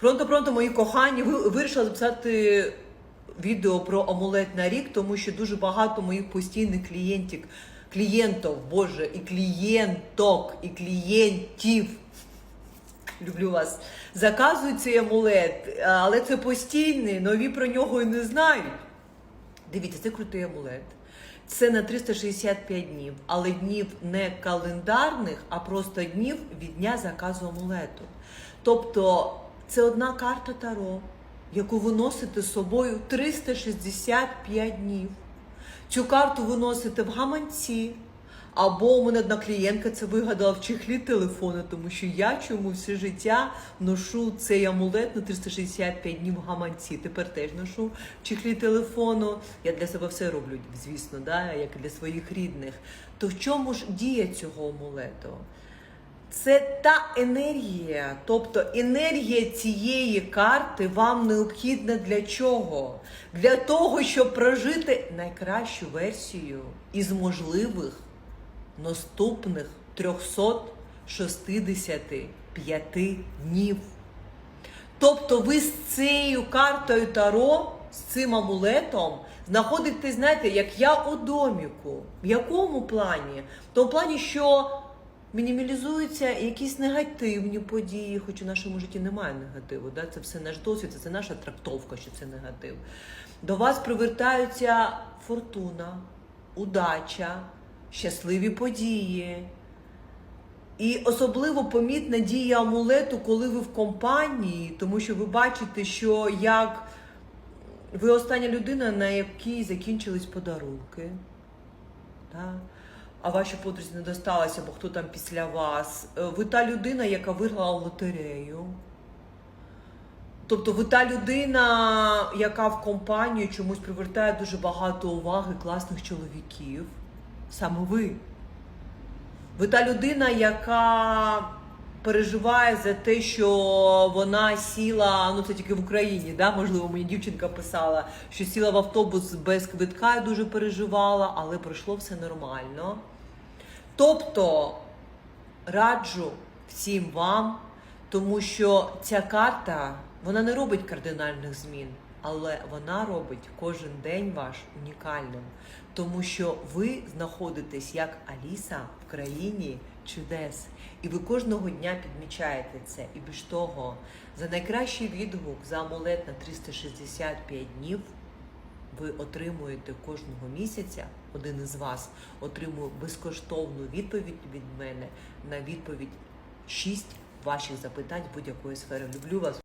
Пронто-пронто, мої кохані, ви вирішила записати відео про амулет на рік, тому що дуже багато моїх постійних клієнтів, клієнтів, боже, і клієнток, і клієнтів. Люблю вас. Заказують цей амулет, але це постійний, нові про нього і не знають. Дивіться, це крутий амулет. Це на 365 днів, але днів не календарних, а просто днів від дня заказу амулету. Тобто це одна карта Таро, яку ви носите з собою 365 днів. Цю карту ви носите в гаманці. Або у мене одна клієнтка це вигадала в чехлі телефону, тому що я чому все життя ношу цей амулет на 365 днів в гаманці. Тепер теж ношу в чехлі телефону. Я для себе все роблю, звісно, да, як і для своїх рідних. То в чому ж дія цього амулету? Це та енергія, тобто енергія цієї карти вам необхідна для чого? Для того, щоб прожити найкращу версію із можливих наступних 365 днів. Тобто ви з цією картою Таро, з цим амулетом, знаходитесь, знаєте, як я у доміку. В якому плані? В тому плані, що мінімалізуються якісь негативні події, хоч у нашому житті немає негативу. Да? Це все наш досвід, це наша трактовка, що це негатив. До вас привертаються фортуна, удача, щасливі події. І особливо помітна дія амулету, коли ви в компанії, тому що ви бачите, що як ви остання людина, на якій закінчились подарунки, та? А вашій подрузі не досталося, бо хто там після вас. Е, Ви та людина, яка виграла лотерею. Тобто ви та людина, яка в компанію чомусь привертає дуже багато уваги класних чоловіків. Саме ви. Ви та людина, яка переживає за те, що вона сіла, ну це тільки в Україні, да? можливо, мені дівчинка писала, що сіла в автобус без квитка і дуже переживала, але пройшло все нормально. Тобто раджу всім вам, тому що ця карта вона не робить кардинальних змін, але вона робить кожен день ваш унікальним, тому що ви знаходитесь як Аліса в країні чудес, і ви кожного дня підмічаєте це. І більш того, за найкращий відгук за амулет на 365 днів. Ви отримуєте кожного місяця, один із вас отримує безкоштовну відповідь від мене на відповідь 6 ваших запитань будь-якої сфери. Люблю вас.